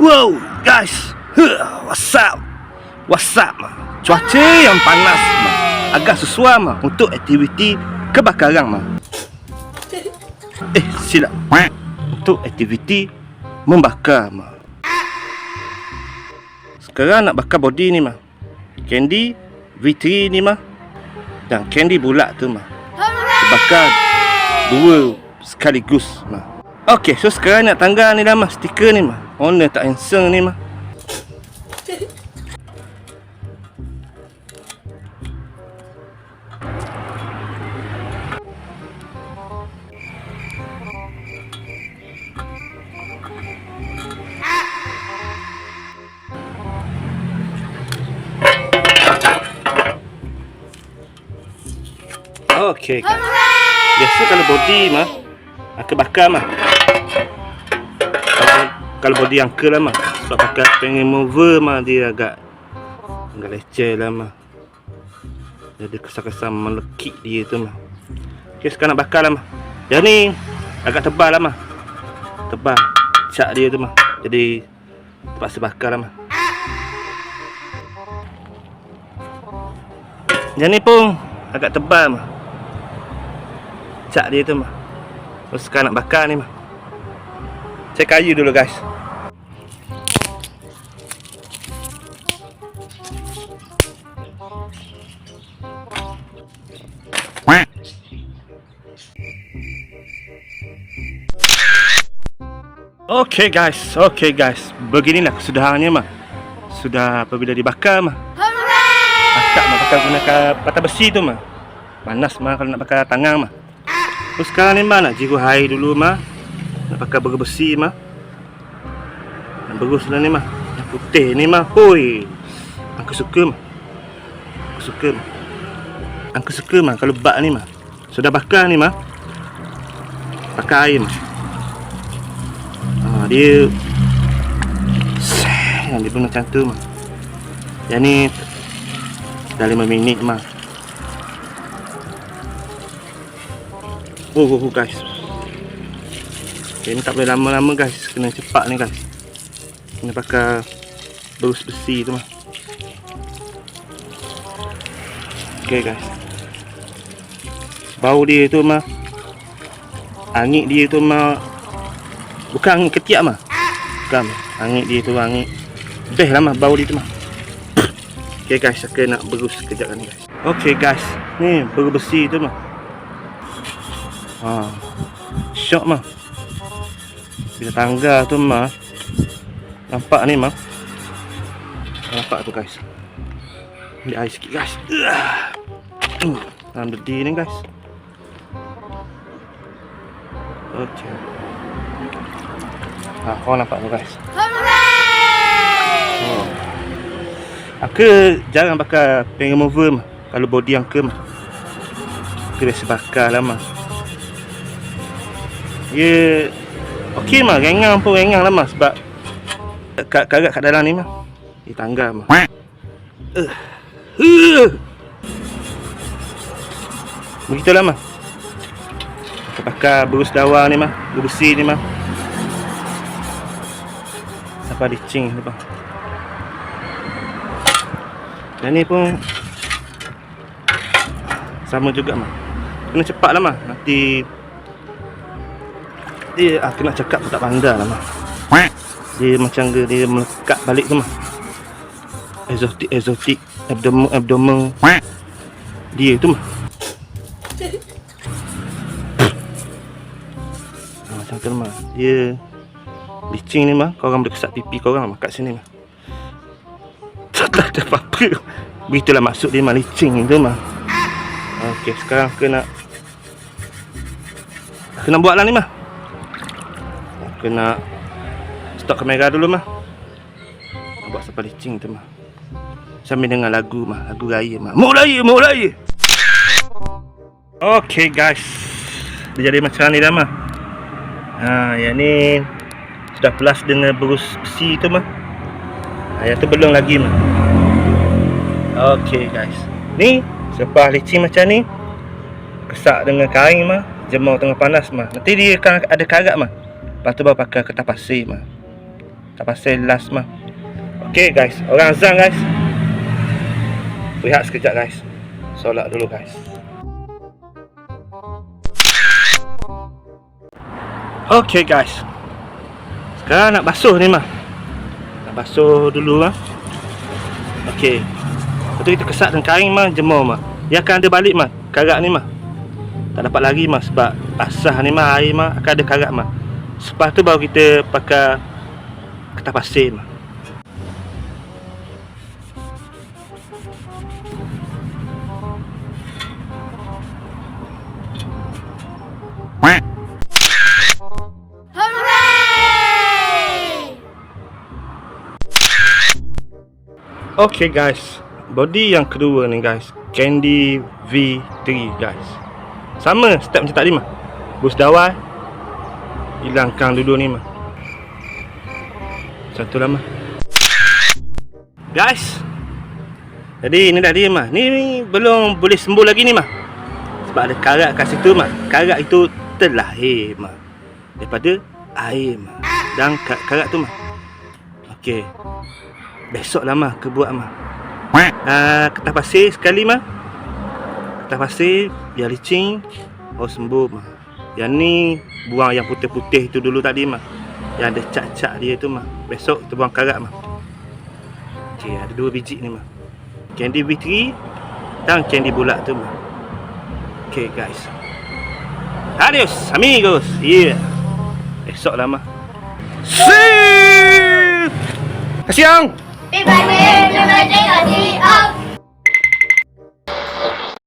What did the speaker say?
Wow, guys. What's up? What's up? Ma? Cuaca yang panas ma. agak sesuai ma untuk aktiviti kebakaran ma. Eh, silap. Untuk aktiviti membakar ma. Sekarang nak bakar body ni ma. Candy V3 ni ma. Dan candy bulat tu ma. Bakar dua sekaligus ma. Okey, so sekarang nak tanggal ni dah mah stiker ni mah. Owner tak handsome ni mah. Okey. Biasa kalau body mah akan bakar mah. Kalau, body uncle lah mah. Sebab pakai pengen mover mah dia agak agak leceh lah mah. Dia ada kesan-kesan melekit dia tu mah. Okey sekarang nak bakar lah mah. Yang ni agak tebal lah mah. Tebal. Cat dia tu mah. Jadi terpaksa bakar lah mah. Yang ni pun agak tebal mah. Cat dia tu mah. Sekarang nak bakar ni mah. Saya kayu dulu guys. Okay guys, okay guys. Beginilah kesudahannya mah. Sudah apabila dibakar mah. Akak mah bakar gunakan patah besi tu mah. Panas mah kalau nak bakar tangan mah. Terus sekarang ni mah nak jiru air dulu mah. Nak pakai burger besi mah. Nak berus lah ni mah. Yang putih ni mah. Hoi. Aku suka mah. Aku suka mah. Aku suka mah kalau bak ni mah. Sudah bakar ni mah. Pakai air mah. Ha, dia yang dia pun macam tu mah. Yang ni dah 5 minit mah. Oh, oh, oh guys. Okay, ni tak boleh lama-lama guys. Kena cepat ni guys. Kena pakai berus besi tu mah. Okay guys. Bau dia tu mah. Angit dia tu mah. Bukan angit ketiak mah. Bukan. Angit dia tu angit. Best lah mah bau dia tu mah. Okay guys, aku nak berus sekejap ni guys. Okay guys. Ni berus besi tu mah. Ha. Syok mah. Bila tangga tu mah. Nampak ni mah. Nampak tu guys. Ambil air sikit guys. Uh. Dalam dedi ni guys. Okay. Ha, kau nampak tu guys. Oh. Aku jarang pakai pen remover mah. Kalau body yang ke mah. Aku biasa bakar lah mah. Ya Okey mah rengang pun rengang lah mah sebab kat karat kat dalam ni mah. Di tangga mah. Uh. Uh. Begitulah mah. Kita pakai berus dawa ni mah, bersih ni mah. Sampai licin mah. Dan ni pun sama juga mah. Kena cepat lah mah. Nanti dia aku nak cakap tak pandai lah mah. Dia macam dia, dia melekat balik tu mah. Exotic exotic abdomen abdomen dia tu mah. Ha, macam tu mah. Dia licin ni mah. Korang boleh kesat pipi korang mah kat sini mah. Tak ada apa-apa. Begitulah maksud dia mah licin tu mah. Okey, sekarang aku nak Aku nak buat lah ni mah. Aku nak stop kamera dulu mah. Buat sampai licin tu mah. Sambil dengar lagu mah, lagu raya mah. Mau raya, mau raya. Okey guys. Dia jadi macam ni dah mah. Ha, yang ni sudah plus dengan berus besi tu mah. Yang tu belum lagi mah. Okey guys. Ni selepas licin macam ni kesak dengan kain mah, jemur tengah panas mah. Nanti dia akan ada karat mah. Lepas tu baru pakai kertas pasir mah. Tak pasal last mah. Okay guys, orang azan guys. Rehat sekejap guys. Solat dulu guys. Okay guys. Sekarang nak basuh ni mah. Nak basuh dulu mah. Lepas tu kita kesat dengan kain mah, jemur mah. Dia akan ada balik mah, karat ni mah. Tak dapat lagi mah sebab basah ni mah, air mah akan ada karat mah. Lepas tu baru kita pakai kertas pasir! Okay guys, body yang kedua ni guys, Candy V3 guys. Sama step macam tadi mah. Boost dawai. Hilangkan dulu ni mah. Satu lama. Guys. Jadi ni dah dia mah. Ni, ni belum boleh sembuh lagi ni mah. Sebab ada karat kat situ mah. Karat itu terlahir mah. Daripada air mah. Dan ka- karat tu mah. Okey. Besok mah ke buat mah. Uh, kertas pasir sekali mah. Kertas pasir biar licin. Oh sembuh mah. Yang ni buang yang putih-putih tu dulu tadi mah. Yang ada cat-cat dia tu mah. Besok kita buang karat mah. Okey, ada dua biji ni mah. Candy V3 dan candy bulat tu mah. Okey guys. Adios amigos. Yeah. Besok lah mah. See. Kasih yang. Happy birthday to the day of the